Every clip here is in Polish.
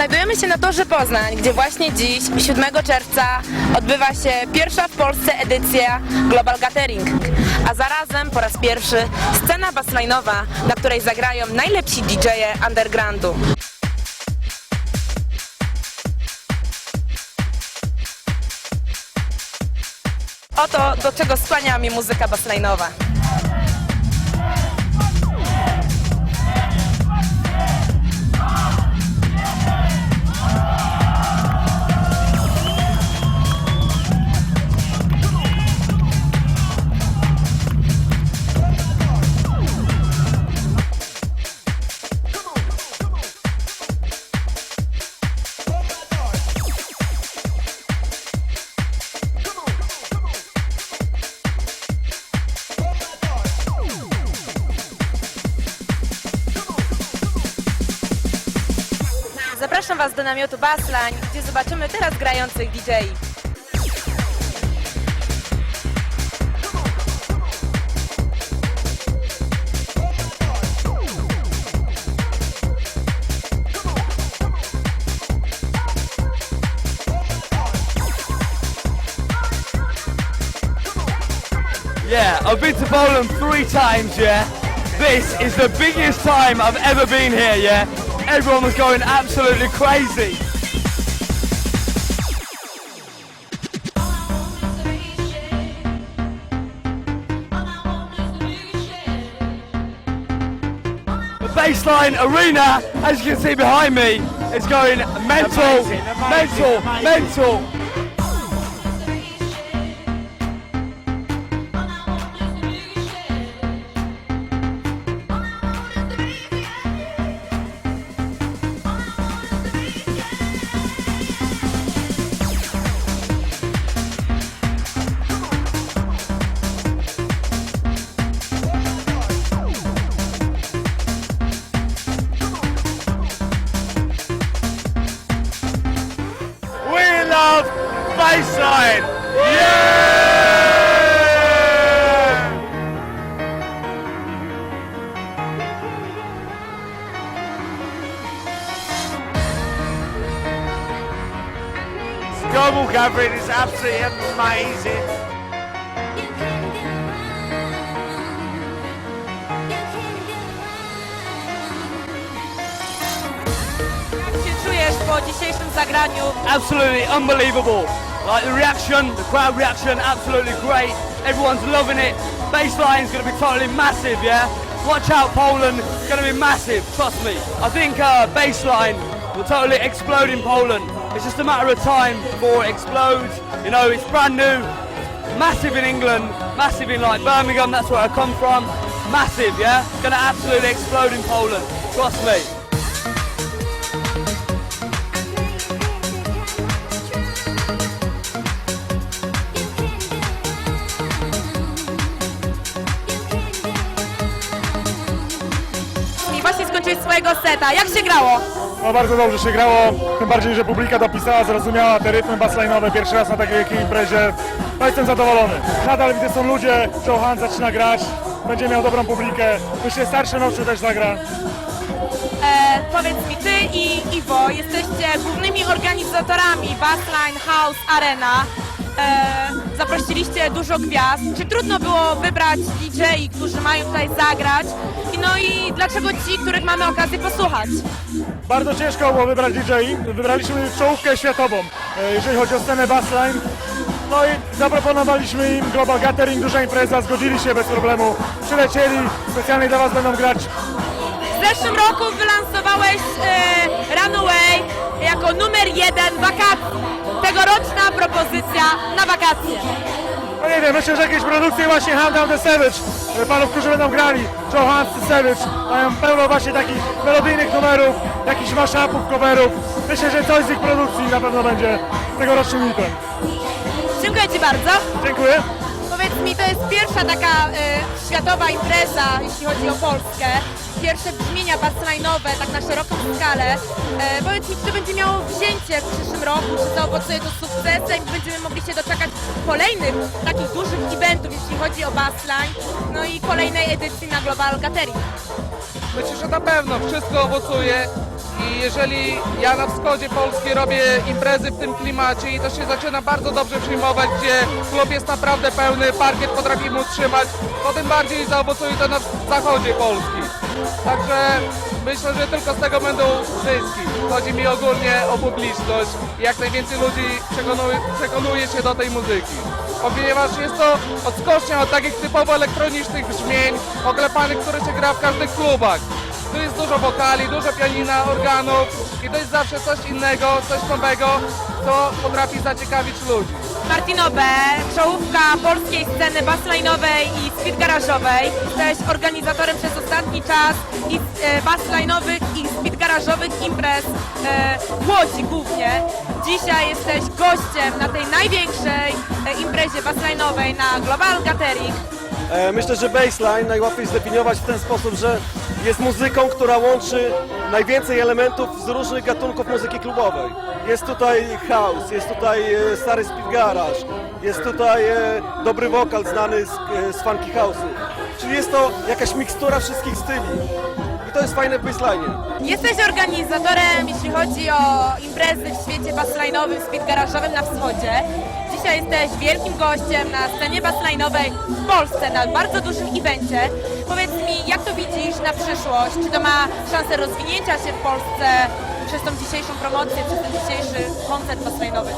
Znajdujemy się na Torze Poznań, gdzie właśnie dziś, 7 czerwca, odbywa się pierwsza w Polsce edycja Global Gathering. A zarazem po raz pierwszy scena bassline'owa, na której zagrają najlepsi DJ-e undergroundu. Oto do czego skłania mnie muzyka bassline'owa. Was do namiotu Bassline, gdzie zobaczymy teraz grających DJ. Yeah, I've been to Poland three times, yeah. This is the biggest time I've ever been here, yeah. Everyone was going absolutely crazy. The baseline arena, as you can see behind me, is going mental, Amazing, amazing, mental, amazing. mental. Baseline. Yeah! Global gathering is absolutely amazing. Jak się czujesz po dzisiejszym zagraniu? Absolutely unbelievable. Like the reaction, the crowd reaction, absolutely great. Everyone's loving it. Baseline's going to be totally massive, yeah? Watch out, Poland. It's going to be massive, trust me. I think uh, baseline will totally explode in Poland. It's just a matter of time before it explodes. You know, it's brand new. Massive in England, massive in like Birmingham, that's where I come from. Massive, yeah? It's going to absolutely explode in Poland. Trust me. Swojego seta. Jak się grało? No bardzo dobrze się grało, tym bardziej, że publika dopisała, zrozumiała te rytmy bassline'owe pierwszy raz na takiej imprezie. No jestem zadowolony. Nadal widzę są ludzie, Joe Hunt zaczyna grać, będzie miał dobrą publikę. Myślę, starszy nocy też zagra. E, powiedz mi, ty i Iwo jesteście głównymi organizatorami Bassline House Arena. E, zaprosiliście dużo gwiazd. Czy trudno było wybrać DJ, którzy mają tutaj zagrać? I No i dlaczego ci, których mamy okazję posłuchać? Bardzo ciężko było wybrać DJ. Wybraliśmy czołówkę światową, e, jeżeli chodzi o scenę bassline. No i zaproponowaliśmy im Global Gathering, duża impreza, zgodzili się bez problemu. Przylecieli, specjalnie dla Was będą grać. W zeszłym roku wylansowałeś e, Runaway jako numer jeden wakacji. Tegoroczna propozycja na wakacje. No nie wiem, myślę, że jakieś produkcje właśnie Hand Down the Savage, e, panów, którzy będą grali, Joe Hunt the Savage, mają pełno właśnie takich melodyjnych numerów, jakichś mashupów, coverów. Myślę, że coś z ich produkcji na pewno będzie tegorocznym hitem. Dziękuję Ci bardzo. Dziękuję. Powiedz mi, to jest pierwsza taka e, światowa impreza, jeśli chodzi o Polskę. Pierwsze brzmienia bassline'owe, tak na szeroką skalę. E, powiedz mi, czy będzie miało wzięcie w przyszłym roku, czy zaowocuje to sukcesem i będziemy mogli się doczekać kolejnych takich dużych eventów, jeśli chodzi o bassline, no i kolejnej edycji na Global Gathering. Myślę, że na pewno wszystko owocuje I jeżeli ja na wschodzie Polski robię imprezy w tym klimacie i to się zaczyna bardzo dobrze przyjmować, gdzie klub jest naprawdę pełny, parkiet potrafi mu utrzymać, to tym bardziej zaowocuje to na zachodzie Polski. Także myślę, że tylko z tego będą zyski. Chodzi mi ogólnie o publiczność. Jak najwięcej ludzi przekonuje, przekonuje się do tej muzyki. Ponieważ jest to odskocznia od takich typowo elektronicznych brzmień, oklepanych, które się gra w każdych klubach. Tu jest dużo wokali, dużo pianina, organów i to jest zawsze coś innego, coś nowego, co potrafi zaciekawić ludzi. Martino B, czołówka polskiej sceny bassline'owej i speed garażowej. Jesteś organizatorem przez czas i e, bassline'owych i speed garażowych imprez e, w Łodzi głównie. Dzisiaj jesteś gościem na tej największej e, imprezie bassline'owej na Global Gathering. E, Myślę, że baseline najłatwiej zdefiniować w ten sposób, że jest muzyką, która łączy najwięcej elementów z różnych gatunków muzyki klubowej. Jest tutaj house, jest tutaj stary speed garage, jest tutaj dobry wokal znany z, z funky house'u. Czyli jest to jakaś mikstura wszystkich styli. I to jest fajne w baseline. Jesteś organizatorem, jeśli chodzi o imprezy w świecie bassline'owym, speed garażowym na wschodzie. Dzisiaj jesteś wielkim gościem na scenie bassline'owej w Polsce, na bardzo dużym evencie. Powiedz mi, jak to widzisz na przyszłość? Czy to ma szansę rozwinięcia się w Polsce przez tą dzisiejszą promocję, przez ten dzisiejszy koncert bassline'owy?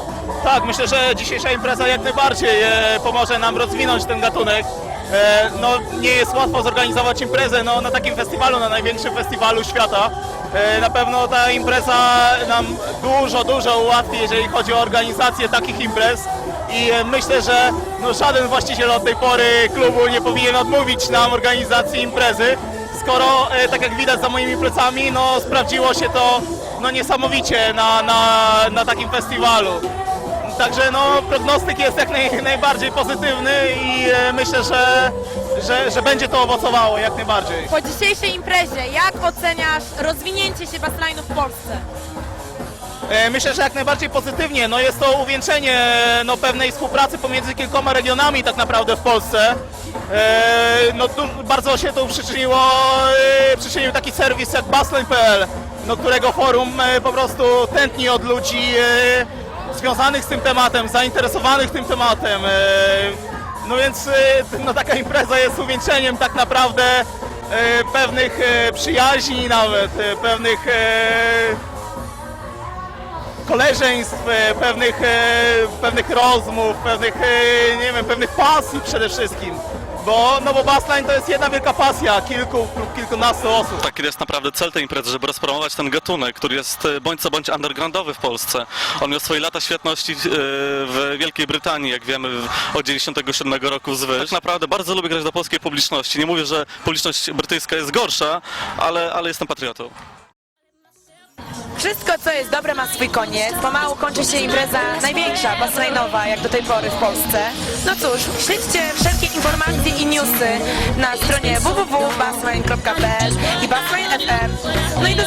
Tak, myślę, że dzisiejsza impreza jak najbardziej e, pomoże nam rozwinąć ten gatunek. E, no, nie jest łatwo zorganizować imprezę no, na takim festiwalu, na największym festiwalu świata. E, na pewno ta impreza nam dużo, dużo ułatwi, jeżeli chodzi o organizację takich imprez. I myślę, że no, żaden właściciel od tej pory klubu nie powinien odmówić nam organizacji imprezy, skoro, tak jak widać za moimi plecami, no, sprawdziło się to no, niesamowicie na, na, na takim festiwalu. Także no, prognostyk jest jak naj, najbardziej pozytywny i e, myślę, że, że, że będzie to owocowało jak najbardziej. Po dzisiejszej imprezie, jak oceniasz rozwinięcie się bassline'u w Polsce? E, Myślę, że jak najbardziej pozytywnie. No jest to uwieńczenie no, pewnej współpracy pomiędzy kilkoma regionami tak naprawdę w Polsce. E, No, tu, bardzo się tu przyczyniło, e, przyczynił taki serwis jak Bassline.pl, no, którego forum e, po prostu tętni od ludzi e, związanych z tym tematem, zainteresowanych tym tematem. E, No więc no, taka impreza jest uwieńczeniem tak naprawdę pewnych przyjaźni nawet, pewnych koleżeństw, pewnych, pewnych rozmów, pewnych, nie wiem, pewnych pasji przede wszystkim. Bo, no bo bassline to jest jedna wielka pasja kilku lub kilkunastu osób. Taki jest naprawdę cel tej imprezy, żeby rozpromować ten gatunek, który jest e, bądź co bądź undergroundowy w Polsce. On miał swoje lata świetności e, w Wielkiej Brytanii, jak wiemy, od 97 roku wzwyż. Tak naprawdę bardzo lubię grać do polskiej publiczności. Nie mówię, że publiczność brytyjska jest gorsza, ale, ale jestem patriotą. Wszystko, co jest dobre, ma swój koniec. Pomału kończy się impreza największa, bassline'owa, jak do tej pory w Polsce. No cóż, śledźcie wszelkie informacje i newsy na stronie www.bassline.pl i Bassline FM. No i do